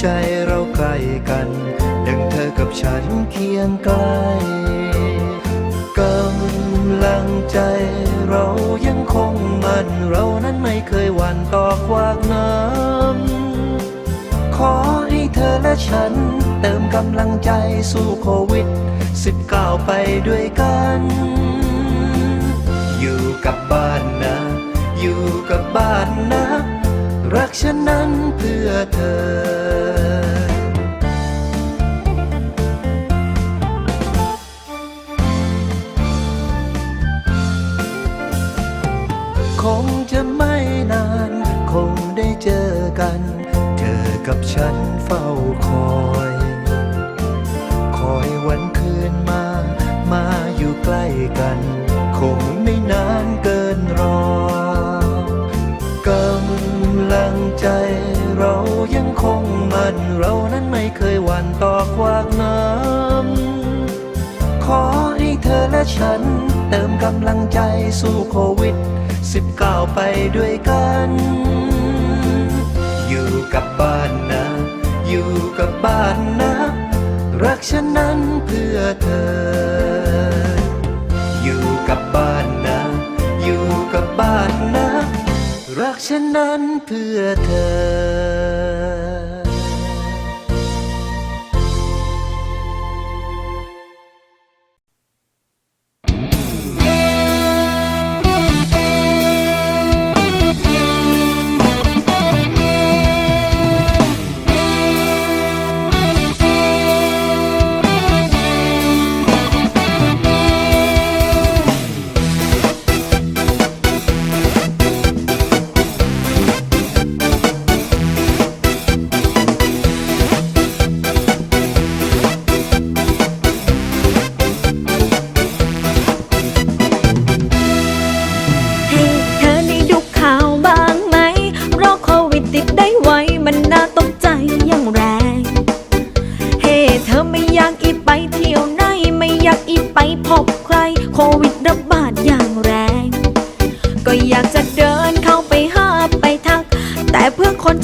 ใจเราใกล้กัน ดังเธอกับฉันเคียงไกลกำลังใจเรายังคงมันเรานั้นไม่เคยหวั่นต่อควากน้ำขอให้เธอและฉัน เติมกำลังใจสู้โควิด 19 ไปด้วยกัน อยู่กับบ้านนะ อยู่กับบ้านนะ รักฉันนั้นเพื่อเธอคงจะไม่นาน คงได้เจอกัน เธอกับฉันเฝ้าคอย คอยวันคืนมา มาอยู่ใกล้กัน คงไม่นานเกิน และฉัน เติมกำลังใจสู้โควิด 19 ไปด้วยกัน อยู่กับบ้านนะ อยู่กับบ้านนะ รักฉันนั้นเพื่อเธอ อยู่กับบ้านนะ อยู่กับบ้านนะ รักฉันนั้นเพื่อเธอ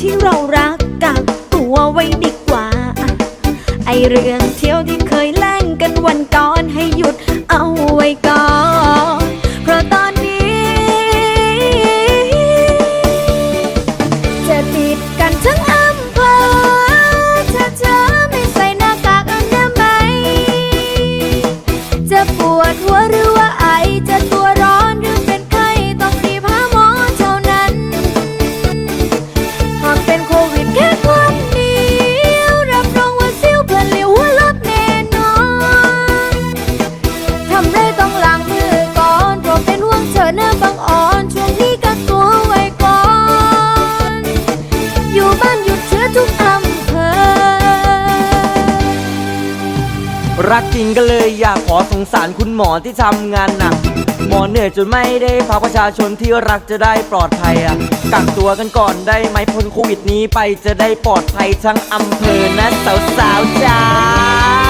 ที่เรารักกักตัวไว้ดีกว่า ไอเรื่องเที่ยว รักจริงก็เลยอยากขอสงสารคุณหมอที่ทำงานหนัก หมอเหนื่อยจนไม่ได้พาประชาชนที่รักจะได้ปลอดภัยอะกักตัวกันก่อนได้ไหมพ้นโควิดนี้ไปจะได้ปลอดภัยทั้งอำเภอนะสาวๆจ้า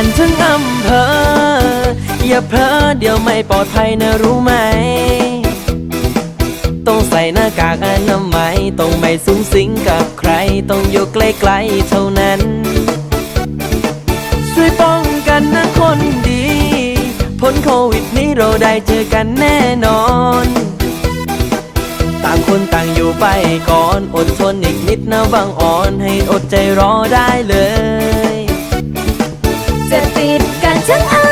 กันทั้งอำเภอ อย่าเพลอเดี๋ยวไม่ปลอดภัยนะรู้ไหม ต้องใส่หน้ากากอนามัยต้องไม่สูงสิงกับใคร ต้องอยู่ใกล้ๆเท่านั้น ช่วยป้องกันนะคนดี พ้นโควิดนี้เราได้เจอกันแน่นอน ต่างคนต่างอยู่ไปก่อน อดทนอีกนิดนะบางอ่อน ให้อดใจรอได้เลย จะติดกันทั้งอา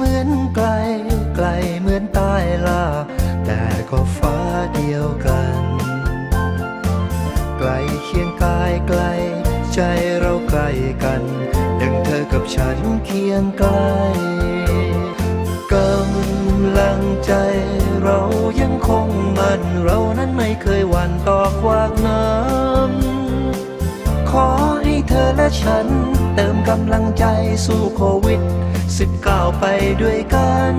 เหมือนไกล ไกลเหมือนใต้ลา แต่ก็ฟ้าเดียวกัน ไกลเคียงกายไกล ใจเราใกล้กันดังเธอกับฉันเคียงไกลกำลังใจเรายังคงมั่นเรานั้นไม่เคยหวั่นต่อความน้ำขอให้เธอและฉัน เติมกำลังใจสู้โควิด 19 ไปด้วยกัน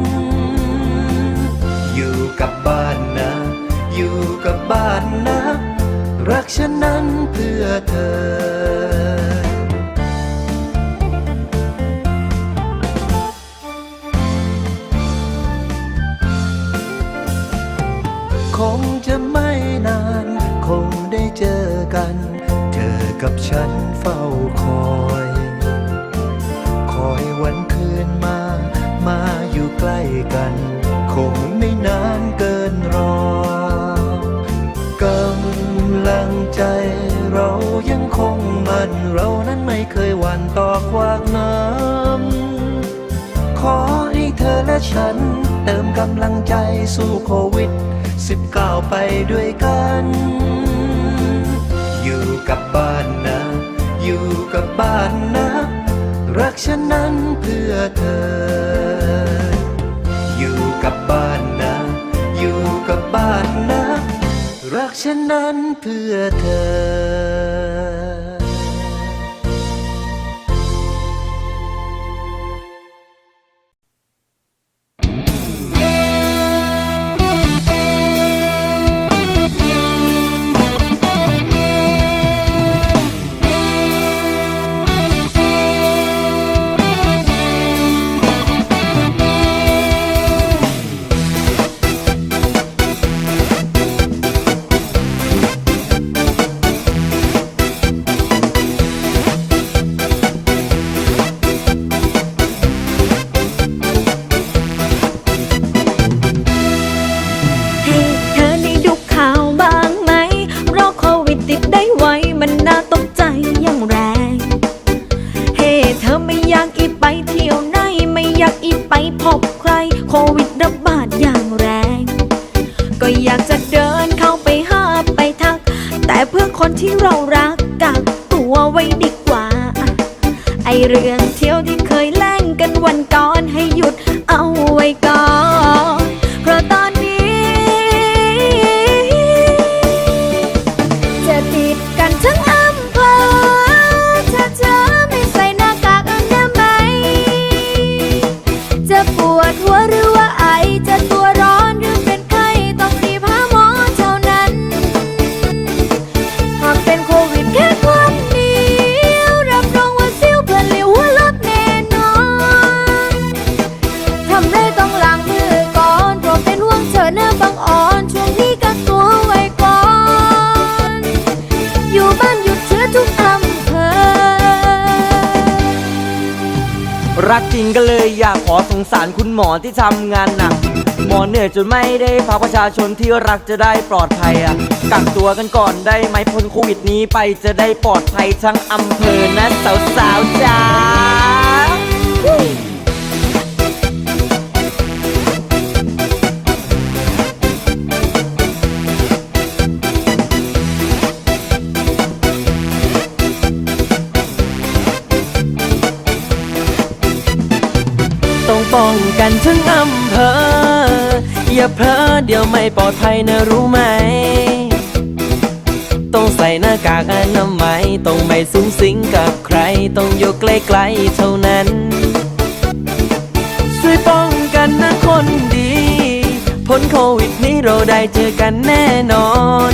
อยู่กับบ้านนะ อยู่กับบ้านนะ รักฉันนั้นเพื่อเธอคงจะไม่นาน คงได้เจอกัน เธอกับฉันเฝ้าคอย อยวันคืนมา มาอยู่ใกล้กัน คงไม่นานเกินรอกำลังใจเรายังคงมัน เรานั้นไม่เคยหวั่นต่อควากน้ำขอให้เธอและฉัน เติมกำลังใจสู้โควิด 19 ไปด้วยกัน อยู่กับบ้านนะ อยู่กับบ้านนะ รักฉันนั้นเพื่อเธอ อยู่กับบ้านนะ อยู่กับบ้านนะ รักฉันนั้นเพื่อเธอ รักจริงก็เลยอยากขอสงสารคุณหมอที่ทำงานหนัก หมอเหนื่อยจนไม่ได้พาประชาชนที่รักจะได้ปลอดภัยอะกักตัวกันก่อนได้ไหมพ้นโควิดนี้ไปจะได้ปลอดภัยทั้งอำเภอนะสาวๆจ้า ป้องกันทั้งอำเภอ อย่าเพลอเดี๋ยวไม่ปลอดภัยนะรู้ไหม ต้องใส่หน้ากากอนามัยต้องไม่สูงสิงกับใคร ต้องอยู่ใกล้ๆเท่านั้น ช่วยป้องกันนะคนดี พ้นโควิดนี้เราได้เจอกันแน่นอน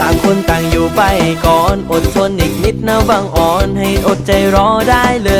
ต่างคนต่างอยู่ไปก่อน อดทนอีกนิดนะบางอ่อน ให้อดใจรอได้เลย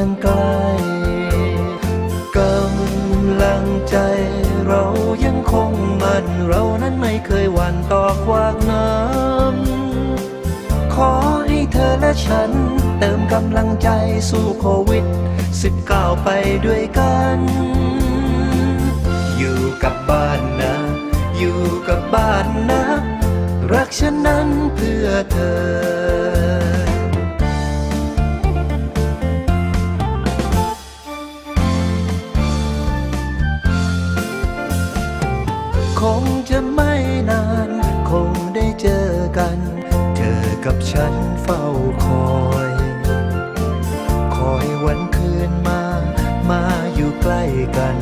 ยงใกลกำลังใจเรายังคงมันเรานั้นไม่เคยหวั่นต่อความน้ำขอให้เธอและฉัน เติมกำลังใจสู้โควิด 19 ไปด้วยกัน อยู่กับบ้านนะ อยู่กับบ้านนะ รักฉันนั้นเพื่อเธอ กับฉันเฝ้าคอย คอยวันคืนมา มาอยู่ใกล้กัน